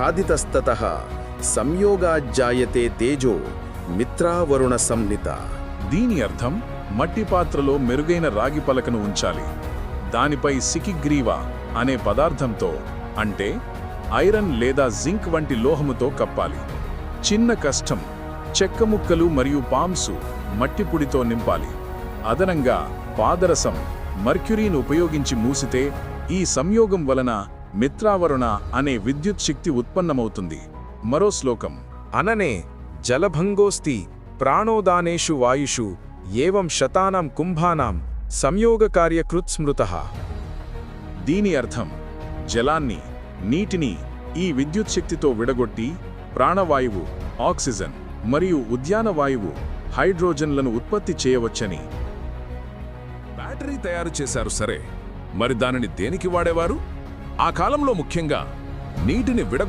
ఛాదితస్తత సంయోగాజ్జాయతే తేజో మిత్రావరుణ సంహిత దీని అర్థం మట్టి పాత్రలో మెరుగైన రాగి పలకను ఉంచాలి. దానిపై సికిగ్రీవ అనే పదార్థంతో అంటే ఐరన్ లేదా జింక్ వంటి లోహముతో కప్పాలి. చిన్న కష్టం చెక్క ముక్కలు మరియు పామ్సు మట్టిపుడితో నింపాలి. అదనంగా పాదరసం మర్క్యురీని ఉపయోగించి మూసితే ఈ సంయోగం వలన మిత్రావరుణ అనే విద్యుత్ శక్తి ఉత్పన్నమవుతుంది. మరో శ్లోకం. అననే జలభంగోస్తి ప్రాణోదానేషు వాయుషు ఏవం శతానాం కుంభానాం సంయోగకార్యకృత్ స్మృతః దీని అర్థం జలాన్ని నీటిని ఈ విద్యుత్ శక్తితో విడగొట్టి ప్రాణవాయువు ఆక్సిజన్ మరియు ఉద్యాన వాయువు హైడ్రోజన్లను ఉత్పత్తి చేయవచ్చని. బ్యాటరీ తయారు చేశారు సరే మరి దానిని దేనికి వాడేవారు? ఆ కాలంలో ముఖ్యంగా నీటిని విడగొ